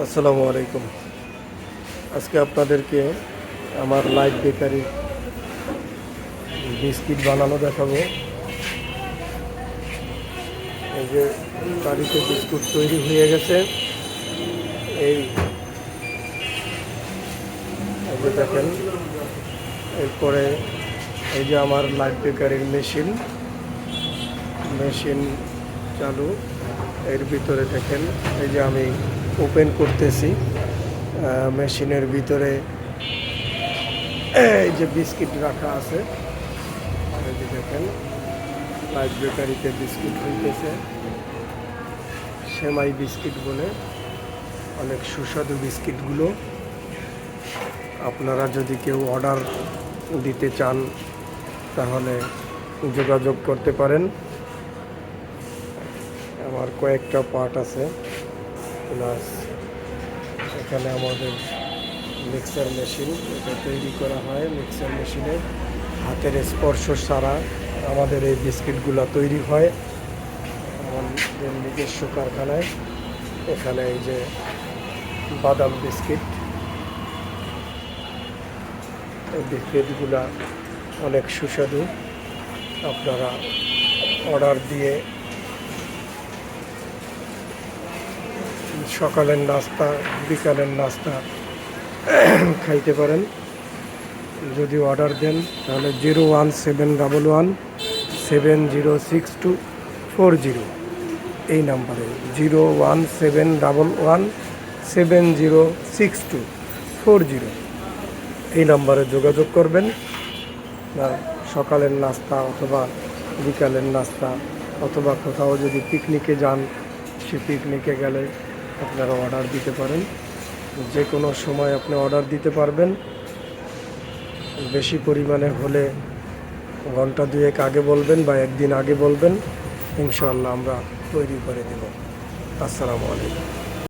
আসসালামু আলাইকুম। আজকে আপনাদেরকে আমার লাইট বেকারি বিস্কিট বানানো দেখাবো। এই যে বাড়িতে বিস্কুট তৈরি হয়ে গেছে। এই এই যে দেখেন, এরপরে এই যে আমার লাইট বেকারির মেশিন। মেশিন চালু। এর ভিতরে দেখেন, এই যে আমি ওপেন করতেছি মেশিনের ভিতরে এই যে বিস্কিট রাখা আছে দেখেন, লাইট বেকারিতে বিস্কিট হইতেছে সেমাই বিস্কিট বলে, অনেক সুস্বাদু বিস্কিটগুলো। আপনারা যদি কেউ অর্ডার দিতে চান, তাহলে যোগাযোগ করতে পারেন। আমার কয়েকটা পার্ট আছে। প্লাস এখানে আমাদের মিক্সার মেশিন, এটা তৈরি করা হয় মিক্সার মেশিনে। হাতের স্পর্শ ছাড়া আমাদের এই বিস্কিটগুলো তৈরি হয় আমাদের নিজস্ব কারখানায়। এখানে এই যে বাদাম বিস্কিট, এই বিস্কিটগুলা অনেক সুস্বাদু। আপনারা অর্ডার দিয়ে সকালের নাস্তা, বিকালের নাস্তা খাইতে পারেন। যদি অর্ডার দেন, তাহলে zero one seven double one seven zero six two four zero এই নাম্বারে zero one seven double one seven zero six two four zero এই নাম্বারে যোগাযোগ করবেন সকালের নাস্তা অথবা বিকালের নাস্তা অথবা কোথাও যদি পিকনিকে যান, সে পিকনিকে গেলে আপনারা অর্ডার দিতে পারেন। যে কোনো সময় আপনি অর্ডার দিতে পারবেন। বেশি পরিমাণে হলে ঘণ্টা দুয়েক আগে বলবেন বা একদিন আগে বলবেন। ইনশাআল্লাহ আমরা তৈরি করে দেব। আসসালামু আলাইকুম।